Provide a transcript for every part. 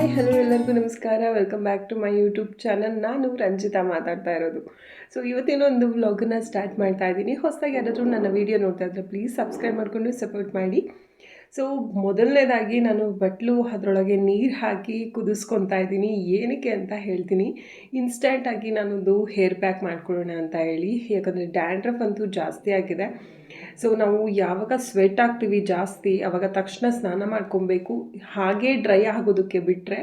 Hi hello ಎಲ್ಲರಿಗೂ ನಮಸ್ಕಾರ. Welcome back to my YouTube channel ನಾನು ರಂಜಿತಾ ಮಾತಾಡ್ತಾ ಇರೋದು. ಸೊ ಇವತ್ತಿನ ಒಂದು ವ್ಲಾಗನ್ನ ಸ್ಟಾರ್ಟ್ ಮಾಡ್ತಾ ಇದ್ದೀನಿ. ಹೊಸದಾಗಿ ಯಾರಾದರೂ ನನ್ನ ವೀಡಿಯೋ ನೋಡ್ತಾ ಇದ್ದರೆ ಪ್ಲೀಸ್ ಸಬ್ಸ್ಕ್ರೈಬ್ ಮಾಡಿಕೊಂಡು ಸಪೋರ್ಟ್ ಮಾಡಿ. ಸೊ ಮೊದಲನೇದಾಗಿ ನಾನು ಬಟ್ಲು ಅದರೊಳಗೆ ನೀರು ಹಾಕಿ ಕುದಿಸ್ಕೊತಾ ಇದ್ದೀನಿ. ಏನಕ್ಕೆ ಅಂತ ಹೇಳ್ತೀನಿ. ಇನ್ಸ್ಟೆಂಟಾಗಿ ನಾನೊಂದು ಹೇರ್ ಪ್ಯಾಕ್ ಮಾಡ್ಕೊಳ್ಳೋಣ ಅಂತ ಹೇಳಿ. ಯಾಕಂದರೆ ಡ್ಯಾಂಡ್ರಫ್ ಅಂತೂ ಜಾಸ್ತಿ ಆಗಿದೆ. ಸೊ ನಾವು ಯಾವಾಗ ಸ್ವೆಟ್ ಆಗ್ತೀವಿ ಜಾಸ್ತಿ ಆವಾಗ ತಕ್ಷಣ ಸ್ನಾನ ಮಾಡ್ಕೊಬೇಕು. ಹಾಗೆ ಡ್ರೈ ಆಗೋದಕ್ಕೆ ಬಿಟ್ಟರೆ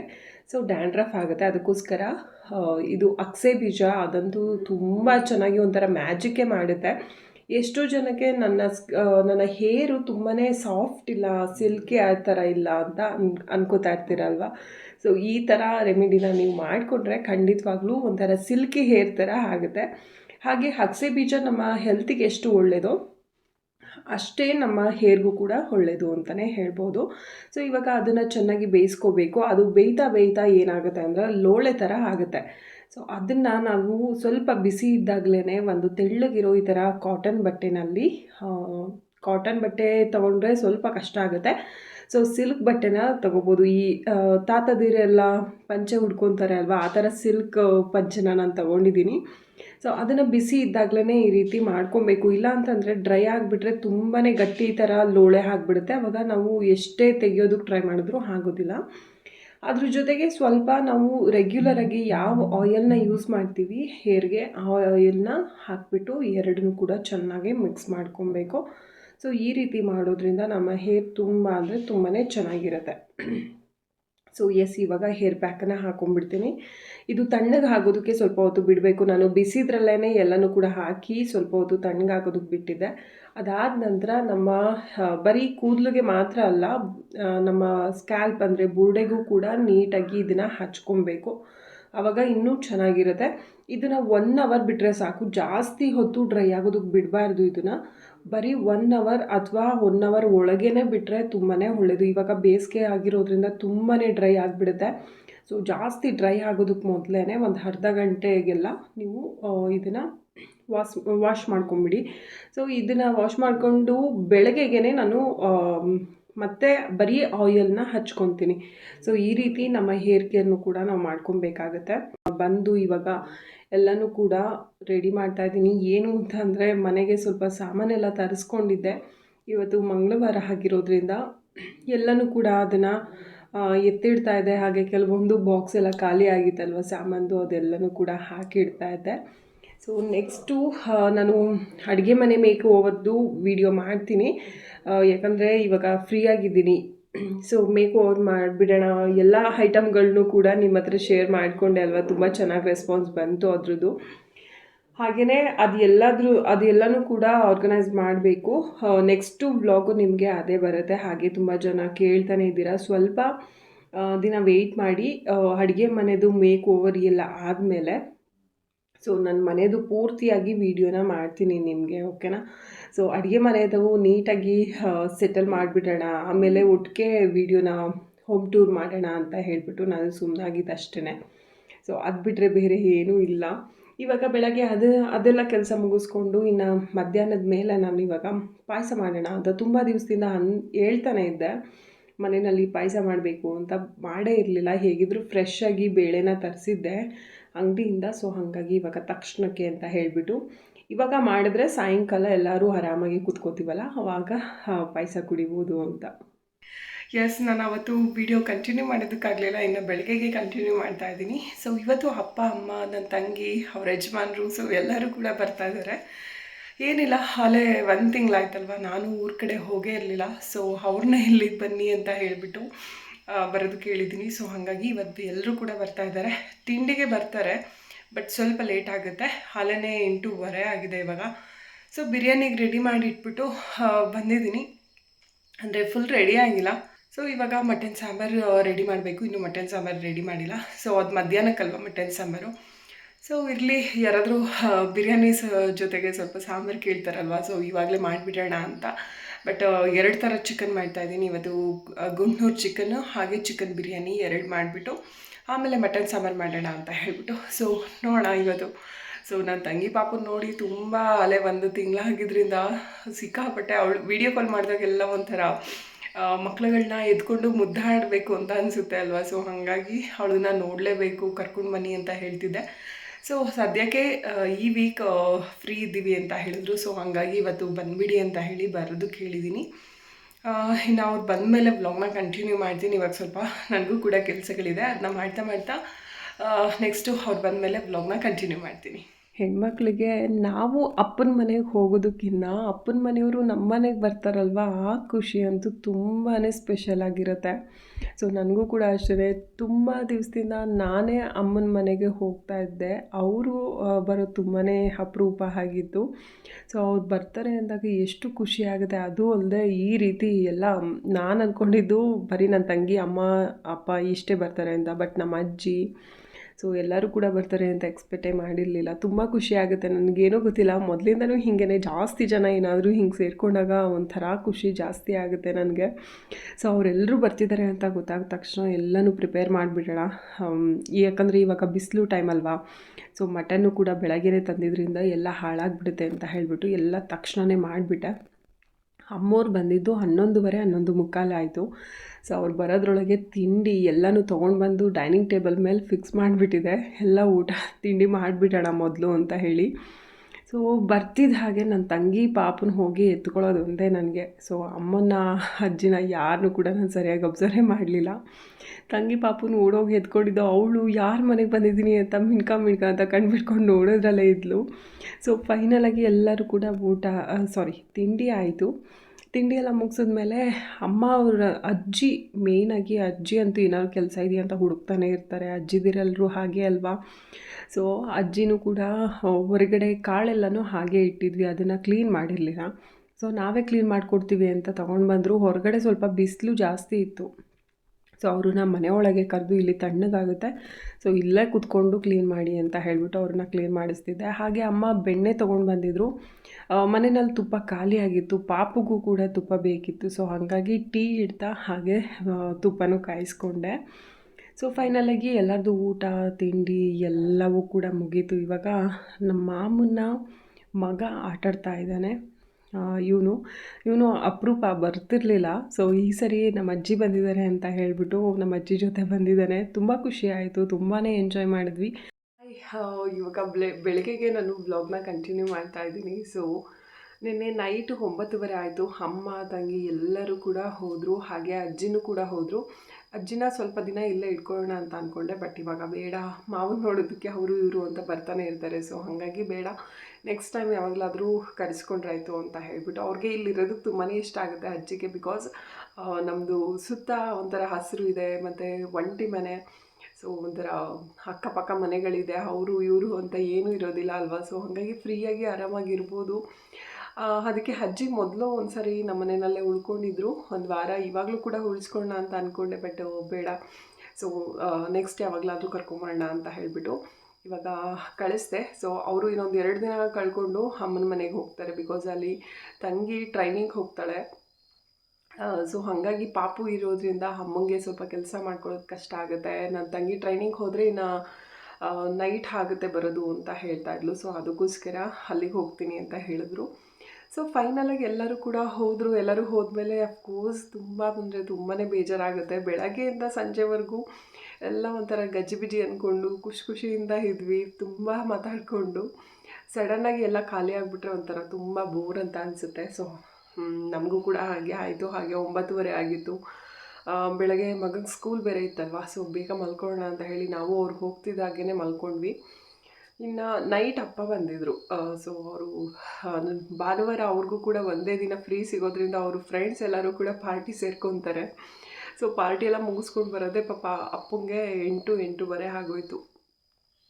ಸೊ ಡ್ಯಾಂಡ್ರಫ್ ಆಗುತ್ತೆ. ಅದಕ್ಕೋಸ್ಕರ ಇದು ಅಕ್ಸೆ ಬೀಜ, ಅದಂತೂ ತುಂಬ ಚೆನ್ನಾಗಿ ಒಂಥರ ಮ್ಯಾಜಿಕ್ಕೇ ಮಾಡುತ್ತೆ. ಎಷ್ಟೋ ಜನಕ್ಕೆ ನನ್ನ ನನ್ನ ಹೇರು ತುಂಬಾ ಸಾಫ್ಟ್ ಇಲ್ಲ ಸಿಲ್ಕಿ ಆ ಥರ ಇಲ್ಲ ಅಂತ ಅನ್, ಅನ್ಕೋತಾ ಇರ್ತೀರಲ್ವ? ಸೊ ಈ ಥರ ರೆಮಿಡಿನ ನೀವು ಮಾಡಿಕೊಂಡ್ರೆ ಖಂಡಿತವಾಗ್ಲೂ ಒಂಥರ ಸಿಲ್ಕಿ ಹೇರ್ ಥರ ಆಗುತ್ತೆ. ಹಾಗೆ ಅಗಸೆ ಬೀಜ ನಮ್ಮ ಹೆಲ್ತಿಗೆ ಎಷ್ಟು ಒಳ್ಳೆಯದೋ ಅಷ್ಟೇ ನಮ್ಮ ಹೇರ್ಗೂ ಕೂಡ ಒಳ್ಳೆಯದು ಅಂತಲೇ ಹೇಳ್ಬೋದು. ಸೊ ಇವಾಗ ಅದನ್ನು ಚೆನ್ನಾಗಿ ಬೇಯಿಸ್ಕೋಬೇಕು. ಅದು ಬೇಯ್ತಾ ಬೇಯ್ತಾ ಏನಾಗುತ್ತೆ ಅಂದರೆ ಲೋಳೆ ಥರ ಆಗುತ್ತೆ. ಸೊ ಅದನ್ನು ನಾವು ಸ್ವಲ್ಪ ಬಿಸಿ ಇದ್ದಾಗಲೇ ಒಂದು ತೆಳ್ಳಗಿರೋ ಈ ಥರ ಕಾಟನ್ ಬಟ್ಟೆನಲ್ಲಿ ಕಾಟನ್ ಬಟ್ಟೆ ತೊಗೊಂಡ್ರೆ ಸ್ವಲ್ಪ ಕಷ್ಟ ಆಗುತ್ತೆ. ಸೊ ಸಿಲ್ಕ್ ಬಟ್ಟೆನ ತೊಗೋಬೋದು. ಈ ತಾತದಿರೆಲ್ಲ ಪಂಚೆ ಉಡ್ಕೊತಾರೆ ಅಲ್ವಾ? ಆ ಥರ ಸಿಲ್ಕ್ ಪಂಚೆನ ನಾನು ತೊಗೊಂಡಿದ್ದೀನಿ ಸೊ ಅದನ್ನು ಬಿಸಿ ಇದ್ದಾಗಲೇ ಈ ರೀತಿ ಮಾಡ್ಕೊಬೇಕು. ಇಲ್ಲ ಅಂತಂದರೆ ಡ್ರೈ ಆಗಿಬಿಟ್ರೆ ತುಂಬಾ ಗಟ್ಟಿ ಥರ ಲೋಳೆ ಆಗಿಬಿಡುತ್ತೆ ಅವಾಗ ನಾವು ಎಷ್ಟೇ ತೆಗಿಯೋದಕ್ಕೆ ಟ್ರೈ ಮಾಡಿದ್ರೂ ಆಗೋದಿಲ್ಲ. ಅದ್ರ ಜೊತೆಗೆ ಸ್ವಲ್ಪ ನಾವು ರೆಗ್ಯುಲರಾಗಿ ಯಾವ ಆಯಿಲ್ನ ಯೂಸ್ ಮಾಡ್ತೀವಿ, ಹೇರ್ಗೆ ಆ ಆಯಿಲ್ನ ಹಾಕಿಬಿಟ್ಟು ಎರಡನ್ನೂ ಕೂಡ ಚೆನ್ನಾಗಿ ಮಿಕ್ಸ್ ಮಾಡ್ಕೊಬೇಕು. ಸೊ ಈ ರೀತಿ ಮಾಡೋದ್ರಿಂದ ನಮ್ಮ ಹೇರ್ ತುಂಬ ಅಂದರೆ ತುಂಬಾ ಚೆನ್ನಾಗಿರುತ್ತೆ. ಸೊ ಎಸ್ ಇವಾಗ ಹೇರ್ ಪ್ಯಾಕನ್ನು ಹಾಕೊಂಡ್ಬಿಡ್ತೀನಿ. ಇದು ತಣ್ಣಗೆ ಆಗೋದಕ್ಕೆ ಸ್ವಲ್ಪ ಹೊತ್ತು ಬಿಡಬೇಕು. ನಾನು ಬಿಸಿದ್ರಲ್ಲೇ ಎಲ್ಲನೂ ಕೂಡ ಹಾಕಿ ಸ್ವಲ್ಪ ಹೊತ್ತು ತಣ್ಣಗೆ ಹಾಕೋದಕ್ಕೆ ಬಿಟ್ಟಿದ್ದೆ. ಅದಾದ ನಂತರ ನಮ್ಮ ಬರೀ ಕೂದಲಿಗೆ ಮಾತ್ರ ಅಲ್ಲ ನಮ್ಮ ಸ್ಕ್ಯಾಲ್ಪ್ ಅಂದರೆ ಬುರುಡೆಗೂ ಕೂಡ ನೀಟಾಗಿ ಇದನ್ನು ಹಚ್ಕೊಬೇಕು. ಆವಾಗ ಇನ್ನೂ ಚೆನ್ನಾಗಿರುತ್ತೆ. ಇದನ್ನು ಒನ್ ಅವರ್ ಬಿಟ್ಟರೆ ಸಾಕು. ಜಾಸ್ತಿ ಹೊತ್ತು ಡ್ರೈ ಆಗೋದಕ್ಕೆ ಬಿಡಬಾರ್ದು ಇದನ್ನು. ಬರೀ ಒನ್ ಅವರ್ ಅಥವಾ ಒನ್ ಅವರ್ ಒಳಗೇನೆ ಬಿಟ್ಟರೆ ತುಂಬಾ ಒಳ್ಳೆಯದು ಇವಾಗ ಬೇಸಿಗೆ ಆಗಿರೋದ್ರಿಂದ ತುಂಬಾ ಡ್ರೈ ಆಗಿಬಿಡುತ್ತೆ. ಸೊ ಜಾಸ್ತಿ ಡ್ರೈ ಆಗೋದಕ್ಕೆ ಮೊದಲೇ ಒಂದು ಅರ್ಧ ಗಂಟೆಗೆಲ್ಲ ನೀವು ಇದನ್ನು ವಾಶ್ ವಾಶ್ ಮಾಡ್ಕೊಂಬಿಡಿ. ಸೊ ಇದನ್ನು ವಾಶ್ ಮಾಡಿಕೊಂಡು ಬೆಳಗ್ಗೆಗೆ ನಾನು ಮತ್ತೆ ಬರೀ ಆಯಿಲ್ನ ಹಚ್ಕೊತೀನಿ. ಸೊ ಈ ರೀತಿ ನಮ್ಮ ಹೇರ್ ಕೇರ್ನು ಕೂಡ ನಾವು ಮಾಡ್ಕೊಬೇಕಾಗತ್ತೆ. ಬಂದು ಇವಾಗ ಎಲ್ಲನೂ ಕೂಡ ರೆಡಿ ಮಾಡ್ತಾ ಇದ್ದೀನಿ. ಏನು ಅಂತ ಅಂದರೆ ಮನೆಗೆ ಸ್ವಲ್ಪ ಸಾಮಾನೆಲ್ಲ ತರಿಸ್ಕೊಂಡಿದ್ದೆ. ಇವತ್ತು ಮಂಗಳವಾರ ಆಗಿರೋದ್ರಿಂದ ಎಲ್ಲನೂ ಕೂಡ ಅದನ್ನು ಎತ್ತಿಡ್ತಾ ಇದೆ ಹಾಗೆ ಕೆಲವೊಂದು ಬಾಕ್ಸ್ ಎಲ್ಲ ಖಾಲಿ ಆಗಿತ್ತಲ್ವ ಸಾಮಾನು ಅದೆಲ್ಲನೂ ಕೂಡ ಹಾಕಿಡ್ತಾ ಇದ್ದೆ. ಸೊ ನೆಕ್ಸ್ಟು ನಾನು ಅಡುಗೆ ಮನೆ ಮೇಕ್ ಓವರ್ದು ವಿಡಿಯೋ ಮಾಡ್ತೀನಿ. ಯಾಕಂದರೆ ಇವಾಗ ಫ್ರೀ ಆಗಿದ್ದೀನಿ. ಸೊ ಮೇಕ್ ಓವರ್ ಮಾಡಿಬಿಡೋಣ. ಎಲ್ಲ ಐಟಮ್ಗಳನ್ನೂ ಕೂಡ ನಿಮ್ಮ ಹತ್ರ ಶೇರ್ ಮಾಡಿಕೊಂಡೆ ಅಲ್ವಾ? ತುಂಬ ಚೆನ್ನಾಗಿ ರೆಸ್ಪಾನ್ಸ್ ಬಂತು ಅದ್ರದ್ದು. ಹಾಗೆಯೇ ಅದು ಎಲ್ಲಾದರೂ ಅದೆಲ್ಲನೂ ಕೂಡ ಆರ್ಗನೈಸ್ ಮಾಡಬೇಕು. ನೆಕ್ಸ್ಟು ವ್ಲಾಗು ನಿಮಗೆ ಅದೇ ಬರುತ್ತೆ. ಹಾಗೆ ತುಂಬ ಜನ ಕೇಳ್ತಾನೆ ಇದ್ದೀರಾ. ಸ್ವಲ್ಪ ದಿನ ವೆಯ್ಟ್ ಮಾಡಿ ಅಡುಗೆ ಮನೆದು ಮೇಕ್ ಓವರ್ ಎಲ್ಲ ಆದಮೇಲೆ ಸೊ ನನ್ನ ಮನೆಯದು ಪೂರ್ತಿಯಾಗಿ ವೀಡಿಯೋನ ಮಾಡ್ತೀನಿ ನಿಮಗೆ, ಓಕೆನಾ? ಸೊ ಅಡುಗೆ ಮನೆಯದು ನೀಟಾಗಿ ಸೆಟಲ್ ಮಾಡಿಬಿಡೋಣ, ಆಮೇಲೆ ಒಟ್ಟಿಗೆ ವೀಡಿಯೋನ ಹೋಮ್ ಟೂರ್ ಮಾಡೋಣ ಅಂತ ಹೇಳಿಬಿಟ್ಟು ನಾನು ಸುಮ್ಮನಾಗಿದ್ದು ಅಷ್ಟೇ ಸೊ ಅದು ಬಿಟ್ಟರೆ ಬೇರೆ ಏನೂ ಇಲ್ಲ. ಇವಾಗ ಬೆಳಗ್ಗೆ ಅದು, ಅದೆಲ್ಲ ಕೆಲಸ ಮುಗಿಸ್ಕೊಂಡು ಇನ್ನು ಮಧ್ಯಾಹ್ನದ ಮೇಲೆ ನಾನು ಇವಾಗ ಪಾಯಸ ಮಾಡೋಣ ಅಂತ ತುಂಬ ದಿವಸದಿಂದ ಅನ್, ಹೇಳ್ತಾನೆ ಇದ್ದೆ. ಮನೆಯಲ್ಲಿ ಪಾಯಸ ಮಾಡಬೇಕು ಅಂತ ಮಾಡೇ ಇರಲಿಲ್ಲ, ಹೇಗಿದ್ರು ಫ್ರೆಶ್ ಆಗಿ ಬೇಳೆನ ತರಿಸಿದ್ದೆ. ಅಂಗಡಿಯಿಂದ. ಸೊ ಹಾಗಾಗಿ ಇವಾಗ ತಕ್ಷಣಕ್ಕೆ ಅಂತ ಹೇಳಿಬಿಟ್ಟು, ಇವಾಗ ಮಾಡಿದ್ರೆ ಸಾಯಂಕಾಲ ಎಲ್ಲರೂ ಆರಾಮಾಗಿ ಕೂತ್ಕೋತೀವಲ್ಲ, ಅವಾಗ ಪಾಯಸ ಕುಡಿಬೋದು ಅಂತ. ಎಸ್ ನಾನು ಅವತ್ತು ವಿಡಿಯೋ ಕಂಟಿನ್ಯೂ ಮಾಡೋದಕ್ಕಾಗಲಿಲ್ಲ, ಇನ್ನು ಬೆಳಗ್ಗೆಗೆ ಕಂಟಿನ್ಯೂ ಮಾಡ್ತಾ ಇದ್ದೀನಿ. ಸೊ ಇವತ್ತು ಅಪ್ಪ, ಅಮ್ಮ ನನ್ನ ತಂಗಿ, ಅವ್ರ ಯಜಮಾನರು ಸೊ ಎಲ್ಲರೂ ಕೂಡ ಬರ್ತಾ ಇದ್ದಾರೆ. ಏನಿಲ್ಲ, ಅಲ್ಲೇ ಒಂದು ತಿಂಗಳಾಯ್ತಲ್ವ, ನಾನು ಊರ ಕಡೆ ಹೋಗೇ ಇರಲಿಲ್ಲ. ಸೊ ಅವ್ರನ್ನ ಇಲ್ಲಿಗೆ ಬನ್ನಿ ಅಂತ ಹೇಳಿಬಿಟ್ಟು ಬರೋದಕ್ಕೆ ಕೇಳಿದ್ದೀನಿ. ಸೊ ಹಾಗಾಗಿ ಇವತ್ತು ಎಲ್ಲರೂ ಕೂಡ ಬರ್ತಾ ಇದ್ದಾರೆ. ತಿಂಡಿಗೆ ಬರ್ತಾರೆ ಬಟ್ ಸ್ವಲ್ಪ ಲೇಟ್ ಆಗುತ್ತೆ. ಹಾಲನೇ ಎಂಟೂವರೆ ಆಗಿದೆ ಇವಾಗ. ಸೊ ಬಿರಿಯಾನಿಗೆ ರೆಡಿ ಮಾಡಿ ಇಟ್ಬಿಟ್ಟು ಬಂದಿದ್ದೀನಿ. ಅಂದರೆ ಫುಲ್ ರೆಡಿ ಆಗಿಲ್ಲ. ಸೊ ಇವಾಗ ಮಟನ್ ಸಾಂಬಾರು ರೆಡಿ ಮಾಡಬೇಕು. ಇನ್ನು ಮಟನ್ ಸಾಂಬಾರು ರೆಡಿ ಮಾಡಿಲ್ಲ. ಸೊ ಅದು ಮಧ್ಯಾಹ್ನಕ್ಕಲ್ವ ಮಟನ್ ಸಾಂಬಾರು. ಸೊ ಇರಲಿ, ಯಾರಾದರೂ ಬಿರಿಯಾನಿ ಜೊತೆಗೆ ಸ್ವಲ್ಪ ಸಾಂಬಾರು ಕೇಳ್ತಾರಲ್ವ? ಸೊ ಇವಾಗಲೇ ಮಾಡಿಬಿಡೋಣ ಅಂತ. ಬಟ್ ಎರಡು ಥರ ಚಿಕನ್ ಮಾಡ್ತಾಯಿದ್ದೀನಿ ಇವತ್ತು ಗುಂಡೂರು ಚಿಕನ್ ಹಾಗೆ ಚಿಕನ್ ಬಿರಿಯಾನಿ ಎರಡು ಮಾಡಿಬಿಟ್ಟು, ಆಮೇಲೆ ಮಟನ್ ಸಾಂಬಾರು ಮಾಡೋಣ ಅಂತ ಹೇಳಿಬಿಟ್ಟು. ಸೊ ನೋಡೋಣ ಇವತ್ತು. ಸೊ ನನ್ನ ತಂಗಿ ಪಾಪು ನೋಡಿ ತುಂಬ ಅಲೆ ಒಂದು ತಿಂಗಳಾಗಿದ್ದರಿಂದ ಸಿಕ್ಕಾಪಟ್ಟೆ ಅವಳು ವಿಡಿಯೋ ಕಾಲ್ ಮಾಡಿದಾಗೆಲ್ಲ ಒಂಥರ ಮಕ್ಳುಗಳನ್ನ ಎದ್ಕೊಂಡು ಮುದ್ದಾಡಬೇಕು ಅಂತ ಅನಿಸುತ್ತೆ ಅಲ್ವಾ? ಸೊ ಹಾಗಾಗಿ ಅವಳನ್ನ ನೋಡಲೇಬೇಕು, ಕರ್ಕೊಂಡು ಬನ್ನಿ ಅಂತ ಹೇಳ್ತಿದ್ದೆ. ಸೊ ಸದ್ಯಕ್ಕೆ ಈ ವೀಕ್ ಫ್ರೀ ಇದ್ದೀವಿ ಅಂತ ಹೇಳಿದ್ರು. ಸೊ ಹಾಗಾಗಿ ಇವತ್ತು ಬಂದ್ಬಿಡಿ ಅಂತ ಹೇಳಿ ಬರೋದು ಹೇಳಿದ್ದೀನಿ ಆ, ಇನ್ನು ಅವ್ರು ಬಂದಮೇಲೆ ಬ್ಲಾಗ್ನ ಕಂಟಿನ್ಯೂ ಮಾಡ್ತೀನಿ. ಇವಾಗ ಸ್ವಲ್ಪ ನನಗೂ ಕೂಡ ಕೆಲಸಗಳಿದೆ. ಅದನ್ನ ಮಾಡ್ತಾ ಮಾಡ್ತಾ ನೆಕ್ಸ್ಟು ಅವ್ರು ಬಂದಮೇಲೆ ವ್ಲಾಗ್ನ ಕಂಟಿನ್ಯೂ ಮಾಡ್ತೀನಿ. ಹೆಣ್ಮಕ್ಳಿಗೆ ನಾವು ಅಪ್ಪನ ಮನೆಗೆ ಹೋಗೋದಕ್ಕಿಂತ ಅಪ್ಪನ ಮನೆಯವರು ನಮ್ಮ ಮನೆಗೆ ಬರ್ತಾರಲ್ವ, ಆ ಖುಷಿ ಅಂತೂ ತುಂಬಾ ಸ್ಪೆಷಲ್ ಆಗಿರುತ್ತೆ. ಸೊ ನನಗೂ ಕೂಡ ಅಷ್ಟೇ ತುಂಬ ದಿವಸದಿಂದ ನಾನೇ ಅಮ್ಮನ ಮನೆಗೆ ಹೋಗ್ತಾ ಇದ್ದೆ. ಅವರು ಬರೋದು ತುಂಬಾ ಅಪರೂಪ ಆಗಿತ್ತು ಸೊ ಅವ್ರು ಬರ್ತಾರೆ ಅಂದಾಗ ಎಷ್ಟು ಖುಷಿ ಆಗುತ್ತೆ. ಅದು ಅಲ್ಲದೆ ಈ ರೀತಿ ಎಲ್ಲ ನಾನು ಅಂದ್ಕೊಂಡಿದ್ದು ಬರೀ ನನ್ನ ತಂಗಿ, ಅಮ್ಮ, ಅಪ್ಪ ಇಷ್ಟೇ ಬರ್ತಾರೆ ಅಂತ. ಬಟ್ ನಮ್ಮ ಅಜ್ಜಿ ಸೊ ಎಲ್ಲರೂ ಕೂಡ ಬರ್ತಾರೆ ಅಂತ ಎಕ್ಸ್ಪೆಕ್ಟೇ ಮಾಡಿರಲಿಲ್ಲ. ತುಂಬ ಖುಷಿ ಆಗುತ್ತೆ. ನನಗೇನೋ ಗೊತ್ತಿಲ್ಲ. ಮೊದಲಿಂದನೂ ಹಿಂಗೆ ಜಾಸ್ತಿ ಜನ ಏನಾದರೂ ಹಿಂಗೆ ಸೇರಿಕೊಂಡಾಗ ಒಂಥರ ಖುಷಿ ಜಾಸ್ತಿ ಆಗುತ್ತೆ ನನಗೆ. ಸೊ ಅವರೆಲ್ಲರೂ ಬರ್ತಿದ್ದಾರೆ ಅಂತ ಗೊತ್ತಾದ ತಕ್ಷಣ ಎಲ್ಲನೂ ಪ್ರಿಪೇರ್ ಮಾಡಿಬಿಡೋಣ. ಯಾಕಂದರೆ ಇವಾಗ ಬಿಸಿಲು ಟೈಮ್ ಅಲ್ವಾ? ಸೊ ಮಟನ್ನು ಕೂಡ ಬೆಳಗ್ಗೆನೇ ತಂದಿದ್ದರಿಂದ ಎಲ್ಲ ಹಾಳಾಗ್ಬಿಡುತ್ತೆ ಅಂತ ಹೇಳಿಬಿಟ್ಟು ಎಲ್ಲ ತಕ್ಷಣವೇ ಮಾಡಿಬಿಟ್ಟೆ. ಅಮ್ಮೋರು ಬಂದಿದ್ದು ಹನ್ನೊಂದುವರೆ ಹನ್ನೊಂದು ಮುಕ್ಕಾಲು ಆಯಿತು. ಸೊ ಅವ್ರು ಬರೋದ್ರೊಳಗೆ ತಿಂಡಿ ಎಲ್ಲನೂ ತೊಗೊಂಡು ಬಂದು ಡೈನಿಂಗ್ ಟೇಬಲ್ ಮೇಲೆ ಫಿಕ್ಸ್ ಮಾಡಿಬಿಟ್ಟಿದೆ. ಎಲ್ಲ ಊಟ ತಿಂಡಿ ಮಾಡಿಬಿಡೋಣ ಮೊದಲು ಅಂತ ಹೇಳಿ. ಸೊ ಬರ್ತಿದ್ದ ಹಾಗೆ ನನ್ನ ತಂಗಿ ಪಾಪನ ಹೋಗಿ ಎತ್ಕೊಳ್ಳೋದು ಒಂದೇ ನನಗೆ. ಸೊ ಅಮ್ಮನ ಅಜ್ಜಿನ ಯಾರನ್ನೂ ಕೂಡ ನಾನು ಸರಿಯಾಗಿ ಅಬ್ಸರ್ವೇ ಮಾಡಲಿಲ್ಲ. ತಂಗಿ ಪಾಪನ ಓಡೋಗಿ ಎತ್ಕೊಂಡಿದ್ದು ಅವಳು ಯಾರ ಮನೆಗೆ ಬಂದಿದ್ದೀನಿ ಅಂತ ಮಿಣ್ಕ ಮಿಣ್ಕ ಅಂತ ಕಣ್ಬಿಟ್ಕೊಂಡು ನೋಡೋದ್ರಲ್ಲೇ ಇದ್ಲು. ಸೊ ಫೈನಲಾಗಿ ಎಲ್ಲರೂ ಕೂಡ ಊಟ ಸಾರಿ ತಿಂಡಿ ಆಯಿತು. ತಿಂಡಿ ಎಲ್ಲ ಮುಗಿಸಿದ್ಮೇಲೆ ಅಮ್ಮ ಅವ್ರ ಅಜ್ಜಿ ಮೇಯ್ನಾಗಿ ಅಜ್ಜಿ ಅಂತೂ ಏನಾದ್ರು ಕೆಲಸ ಇದೆಯಾ ಅಂತ ಹುಡುಕ್ತಾನೆ ಇರ್ತಾರೆ. ಅಜ್ಜಿದಿರೆಲ್ಲರೂ ಹಾಗೆ ಅಲ್ವಾ? ಸೊ ಅಜ್ಜಿನೂ ಕೂಡ ಹೊರಗಡೆ ಕಾಳೆಲ್ಲನೂ ಹಾಗೆ ಇಟ್ಟಿದ್ವಿ. ಅದನ್ನು ಕ್ಲೀನ್ ಮಾಡಿರಲಿಲ್ಲ. ಸೊ ನಾವೇ ಕ್ಲೀನ್ ಮಾಡಿಕೊಡ್ತೀವಿ ಅಂತ ತೊಗೊಂಡು ಬಂದರು. ಹೊರಗಡೆ ಸ್ವಲ್ಪ ಬಿಸಿಲು ಜಾಸ್ತಿ ಇತ್ತು. ಸೊ ಅವ್ರನ್ನ ಮನೆಯೊಳಗೆ ಕರೆದು ಇಲ್ಲಿ ತಣ್ಣಗಾಗುತ್ತೆ. ಸೊ ಇಲ್ಲೇ ಕುತ್ಕೊಂಡು ಕ್ಲೀನ್ ಮಾಡಿ ಅಂತ ಹೇಳಿಬಿಟ್ಟು ಅವ್ರನ್ನ ಕ್ಲೀನ್ ಮಾಡಿಸ್ತಿದ್ದೆ. ಹಾಗೆ ಅಮ್ಮ ಬೆಣ್ಣೆ ತೊಗೊಂಡು ಬಂದಿದ್ರು. ಮನೆಯಲ್ಲಿ ತುಪ್ಪ ಖಾಲಿಯಾಗಿತ್ತು ಪಾಪಗೂ ಕೂಡ ತುಪ್ಪ ಬೇಕಿತ್ತು. ಸೊ ಹಾಗಾಗಿ ಟೀ ಇಡ್ತಾ ಹಾಗೆ ತುಪ್ಪನೂ ಕಾಯಿಸ್ಕೊಂಡೆ. ಸೊ ಫೈನಲಾಗಿ ಎಲ್ಲರದು ಊಟ, ತಿಂಡಿ ಎಲ್ಲವೂ ಕೂಡ ಮುಗೀತು. ಇವಾಗ ನಮ್ಮ ಮಾಮನ ಮಗ ಆಟಾಡ್ತಾ ಇದ್ದಾನೆ. ಇವನು ಇವನು ಅಪರೂಪ ಬರ್ತಿರ್ಲಿಲ್ಲ. ಸೊ ಈ ಸರಿ ನಮ್ಮ ಅಜ್ಜಿ ಬಂದಿದ್ದಾರೆ ಅಂತ ಹೇಳಿಬಿಟ್ಟು ನಮ್ಮ ಅಜ್ಜಿ ಜೊತೆ ಬಂದಿದ್ದಾನೆ. ತುಂಬ ಖುಷಿ ಆಯಿತು. ತುಂಬಾ ಎಂಜಾಯ್ ಮಾಡಿದ್ವಿ. ಇವಾಗ ಬೆಳೆ ಬೆಳಗ್ಗೆಗೆ ನಾನು ಬ್ಲಾಗ್ನ ಕಂಟಿನ್ಯೂ ಮಾಡ್ತಾ ಇದ್ದೀನಿ. ಸೊ ನಿನ್ನೆ ನೈಟು ಒಂಬತ್ತುವರೆ ಆಯಿತು. ಅಮ್ಮ, ತಂಗಿ ಎಲ್ಲರೂ ಕೂಡ ಹೋದರು. ಹಾಗೆ ಅಜ್ಜಿನೂ ಕೂಡ ಹೋದರು. ಅಜ್ಜಿನ ಸ್ವಲ್ಪ ದಿನ ಇಲ್ಲೇ ಇಟ್ಕೊಳ್ಳೋಣ ಅಂತ ಅಂದ್ಕೊಂಡೆ ಬಟ್ ಇವಾಗ ಬೇಡ. ಮಾವು ನೋಡೋದಕ್ಕೆ ಅವರು, ಇವರು ಅಂತ ಬರ್ತಾನೆ ಇರ್ತಾರೆ. ಸೊ ಹಾಗಾಗಿ ಬೇಡ. ನೆಕ್ಸ್ಟ್ ಟೈಮ್ ಯಾವಾಗಲಾದರೂ ಕರೆಸ್ಕೊಂಡ್ರಾಯ್ತು ಅಂತ ಹೇಳಿಬಿಟ್ಟು ಅವ್ರಿಗೆ ಇಲ್ಲಿರೋದಕ್ಕೆ ತುಂಬಾ ಇಷ್ಟ ಆಗುತ್ತೆ ಅಜ್ಜಿಗೆ ಬಿಕಾಸ್ ನಮ್ಮದು ಸುತ್ತ ಒಂಥರ ಹಸಿರು ಇದೆ, ಮತ್ತು ಒಂಟಿ ಮನೆ. ಸೊ ಒಂಥರ ಅಕ್ಕಪಕ್ಕ ಮನೆಗಳಿದೆ, ಅವರು ಇವರು ಅಂತ ಏನೂ ಇರೋದಿಲ್ಲ ಅಲ್ವಾ? ಸೊ ಹಾಗಾಗಿ ಫ್ರೀಯಾಗಿ ಆರಾಮಾಗಿರ್ಬೋದು. ಅದಕ್ಕೆ ಅಜ್ಜಿ ಮೊದಲು ಒಂದು ಸರಿ ನಮ್ಮ ಮನೆಯಲ್ಲೇ ಉಳ್ಕೊಂಡಿದ್ರು. ಒಂದು ವಾರ ಇವಾಗಲೂ ಕೂಡ ಉಳಿಸ್ಕೊಳ್ಳೋಣ ಅಂತ ಅಂದ್ಕೊಂಡೆ ಬಟ್ ಬೇಡ. ಸೊ ನೆಕ್ಸ್ಟ್ ಯಾವಾಗಲಾದರೂ ಕರ್ಕೊಂಬರೋಣ ಅಂತ ಹೇಳಿಬಿಟ್ಟು. ಇವಾಗ ಕಳಿಸ್ದೆ. ಸೊ ಅವರು ಇನ್ನೊಂದು ಎರಡು ದಿನ ಕಳ್ಕೊಂಡು ಅಮ್ಮನ ಮನೆಗೆ ಹೋಗ್ತಾರೆ ಬಿಕಾಸ್ ಅಲ್ಲಿ ತಂಗಿ ಟ್ರೈನಿಂಗ್ ಹೋಗ್ತಾಳೆ. ಸೊ ಹಾಗಾಗಿ ಪಾಪು ಇರೋದ್ರಿಂದ ಅಮ್ಮಂಗೆ ಸ್ವಲ್ಪ ಕೆಲಸ ಮಾಡ್ಕೊಳ್ಳೋದು ಕಷ್ಟ ಆಗುತ್ತೆ. ನನ್ನ ತಂಗಿ ಟ್ರೈನಿಂಗ್ ಹೋದರೆ ಇನ್ನು ನೈಟ್ ಆಗುತ್ತೆ ಬರೋದು ಅಂತ ಹೇಳ್ತಾ ಇದ್ಲು. ಸೊ ಅದಕ್ಕೋಸ್ಕರ ಅಲ್ಲಿಗೆ ಹೋಗ್ತೀನಿ ಅಂತ ಹೇಳಿದ್ರು. ಸೊ ಫೈನಲಾಗಿ ಎಲ್ಲರೂ ಕೂಡ ಹೋದರು. ಎಲ್ಲರೂ ಹೋದ್ಮೇಲೆ ಅಫ್ಕೋರ್ಸ್ ತುಂಬ ಅಂದರೆ ತುಂಬಾ ಬೇಜಾರಾಗುತ್ತೆ. ಬೆಳಗ್ಗೆಯಿಂದ ಸಂಜೆವರೆಗೂ ಎಲ್ಲ ಒಂಥರ ಗಜಿಬಿಜಿ ಅಂದ್ಕೊಂಡು ಖುಷಿ ಖುಷಿಯಿಂದ ಇದ್ವಿ, ತುಂಬ ಮಾತಾಡಿಕೊಂಡು. ಸಡನ್ನಾಗಿ ಎಲ್ಲ ಖಾಲಿ ಆಗಿಬಿಟ್ರೆ ಒಂಥರ ತುಂಬ ಬೋರ್ ಅಂತ ಅನಿಸುತ್ತೆ. ಸೊ ನಮಗೂ ಕೂಡ ಹಾಗೆ ಆಯಿತು, ಹಾಗೆ ಒಂಬತ್ತುವರೆ ಆಗಿತ್ತು. ಬೆಳಗ್ಗೆ ಮಗನ ಸ್ಕೂಲ್ ಬೇರೆ ಇತ್ತಲ್ವ ಸೊ ಬೇಗ ಮಲ್ಕೊಳ್ಳೋಣ ಅಂತ ಹೇಳಿ ನಾವು ಅವ್ರು ಹೋಗ್ತಿದ್ದಾಗೇ ಮಲ್ಕೊಂಡ್ವಿ. ಇನ್ನು ನೈಟ್ ಅಪ್ಪ ಬಂದಿದ್ದರು ಸೊ ಅವರು ಭಾನುವಾರ ಅವ್ರಿಗೂ ಕೂಡ ಒಂದೇ ದಿನ ಫ್ರೀ ಸಿಗೋದ್ರಿಂದ ಅವರು ಫ್ರೆಂಡ್ಸ್ ಎಲ್ಲರೂ ಕೂಡ ಪಾರ್ಟಿ ಸೇರ್ಕೊತಾರೆ. ಸೊ ಪಾರ್ಟಿ ಎಲ್ಲ ಮುಗಿಸ್ಕೊಂಡು ಬರೋದೇ ಪಾಪ ಅಪ್ಪಂಗೆ ಎಂಟು, ಎಂಟೂವರೆ ಆಗೋಯ್ತು.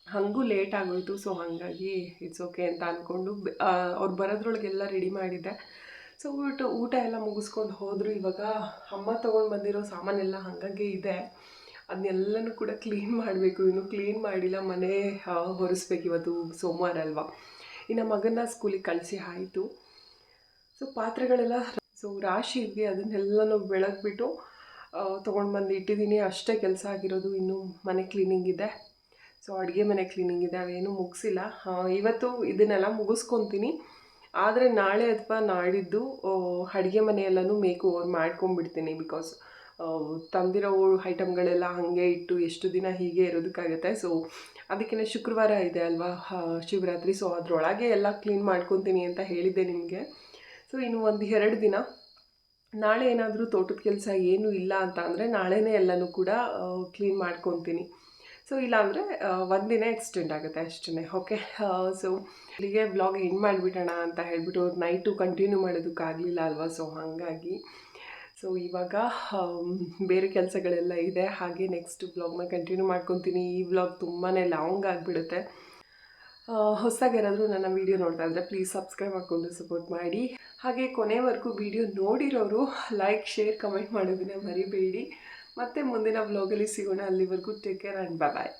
ಹಾಗೂ ಲೇಟ್ ಆಗೋಯ್ತು ಸೊ ಹಾಗಾಗಿ ಇಟ್ಸ್ ಓಕೆ ಅಂತ ಅಂದ್ಕೊಂಡು ಅವ್ರು ಬರೋದ್ರೊಳಗೆಲ್ಲ ರೆಡಿ ಮಾಡಿದ್ದೆ. ಸೊ ಊಟ ಊಟ ಎಲ್ಲ ಮುಗಿಸ್ಕೊಂಡು ಹೋದರು. ಇವಾಗ ಅಮ್ಮ ತೊಗೊಂಡು ಬಂದಿರೋ ಸಾಮಾನೆಲ್ಲ ಹಾಗಾಗಿ ಇದೆ. ಅದನ್ನೆಲ್ಲನೂ ಕೂಡ ಕ್ಲೀನ್ ಮಾಡಬೇಕು. ಇನ್ನು ಕ್ಲೀನ್ ಮಾಡಿಲ್ಲ, ಮನೆ ಹೊರಿಸ್ಬೇಕು ಇವತ್ತು ಸೋಮವಾರ ಅಲ್ವಾ. ಇನ್ನು ಮಗನ ಸ್ಕೂಲಿಗೆ ಕಳಿಸಿ ಆಯಿತು. ಸೊ ಪಾತ್ರೆಗಳೆಲ್ಲ ಸೊ ರಾಶಿ ಇದ್ವಿ ಅದನ್ನೆಲ್ಲನೂ ಬೆಳಗ್ಬಿಟ್ಟು ತೊಗೊಂಡು ಬಂದು ಇಟ್ಟಿದ್ದೀನಿ ಅಷ್ಟೇ ಕೆಲಸ ಆಗಿರೋದು. ಇನ್ನೂ ಮನೆ ಕ್ಲೀನಿಂಗ್ ಇದೆ. ಸೊ ಅಡುಗೆ ಮನೆ ಕ್ಲೀನಿಂಗ್ ಇದೆ. ಅವೇನು ಮುಗಿಸಿಲ್ಲ. ಇವತ್ತು ಇದನ್ನೆಲ್ಲ ಮುಗಿಸ್ಕೊತೀನಿ. ಆದರೆ ನಾಳೆ ಅಥವಾ ನಾಡಿದ್ದು ಅಡುಗೆ ಮನೆಯೆಲ್ಲನೂ ಮೇಕ್ ಓವರ್ ಮಾಡ್ಕೊಂಡ್ಬಿಡ್ತೀನಿ ಬಿಕಾಸ್ ತಂದಿರೋ ಐಟಮ್ಗಳೆಲ್ಲ ಹಾಗೆ ಇಟ್ಟು ಎಷ್ಟು ದಿನ ಹೀಗೆ ಇರೋದಕ್ಕಾಗುತ್ತೆ. ಸೊ ಅದಕ್ಕಿಂತ ಶುಕ್ರವಾರ ಇದೆ ಅಲ್ವಾ? ಶಿವರಾತ್ರಿ. ಸೊ ಅದರೊಳಗೆ ಎಲ್ಲ ಕ್ಲೀನ್ ಮಾಡ್ಕೊತೀನಿ ಅಂತ ಹೇಳಿದ್ದೆ ನಿಮಗೆ. ಸೊ ಇನ್ನು ಒಂದು ಎರಡು ದಿನ ನಾಳೆ ಏನಾದರೂ ತೋಟದ ಕೆಲಸ ಏನೂ ಇಲ್ಲ ಅಂತ ಅಂದರೆ ನಾಳೆನೇ ಎಲ್ಲನೂ ಕೂಡ ಕ್ಲೀನ್ ಮಾಡ್ಕೊತೀನಿ. ಸೊ ಇಲ್ಲಾಂದರೆ ಒಂದಿನ ಎಕ್ಸ್ಟೆಂಡ್ ಆಗುತ್ತೆ ಅಷ್ಟೇ ಓಕೆ ಸೊ ಇಲ್ಲಿಗೆ ಬ್ಲಾಗ್ ಎಂಡ್ ಮಾಡಿಬಿಡೋಣ ಅಂತ ಹೇಳಿಬಿಟ್ಟು ನೈಟು ಕಂಟಿನ್ಯೂ ಮಾಡೋದಕ್ಕಾಗಲಿಲ್ಲ ಅಲ್ವಾ? ಸೊ ಹಾಗಾಗಿ ಸೊ ಇವಾಗ ಬೇರೆ ಕೆಲಸಗಳೆಲ್ಲ ಇದೆ. ಹಾಗೆ ನೆಕ್ಸ್ಟ್ ಬ್ಲಾಗ್ನ ಕಂಟಿನ್ಯೂ ಮಾಡ್ಕೊತೀನಿ. ಈ ಬ್ಲಾಗ್ ತುಂಬಾ ಲಾಂಗ್ ಆಗಿಬಿಡುತ್ತೆ. ಹೊಸದಾಗಿ ನನ್ನ ವೀಡಿಯೋ ನೋಡ್ತಾ ಇದ್ದರೆ ಪ್ಲೀಸ್ ಸಬ್ಸ್ಕ್ರೈಬ್ ಮಾಡಿಕೊಂಡು ಸಪೋರ್ಟ್ ಮಾಡಿ. ಹಾಗೆ ಕೊನೆವರೆಗೂ ವಿಡಿಯೋ ನೋಡಿರೋರು ಲೈಕ್ ಶೇರ್ ಕಮೆಂಟ್ ಮಾಡೋದನ್ನ ಮರಿಬೇಡಿ. ಮತ್ತೆ ಮುಂದಿನ ವ್ಲಾಗಲ್ಲಿ ಸಿಗೋಣ. ಅಲ್ಲಿವರೆಗೂ ಟೇಕ್ ಕೇರ್ ಆ್ಯಂಡ್ ಬಾಯ್